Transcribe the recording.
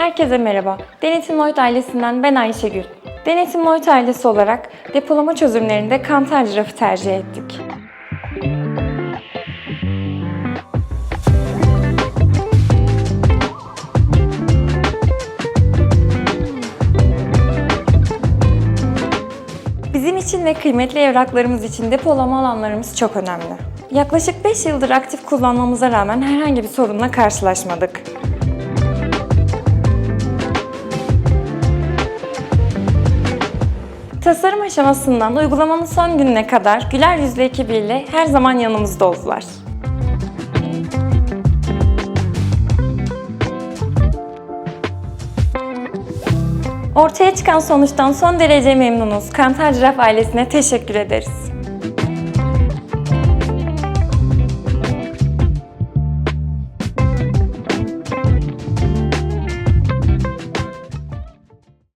Herkese merhaba. Denetim Lloyd ailesinden ben Ayşegül. Denetim Lloyd ailesi olarak depolama çözümlerinde kantar rafı tercih ettik. Bizim için ve kıymetli evraklarımız için depolama alanlarımız çok önemli. Yaklaşık 5 yıldır aktif kullanmamıza rağmen herhangi bir sorunla karşılaşmadık. Tasarım aşamasından uygulamanın son gününe kadar güler yüzlü ekibiyle her zaman yanımızda oldular. Ortaya çıkan sonuçtan son derece memnunuz. Kantar Ciraf ailesine teşekkür ederiz.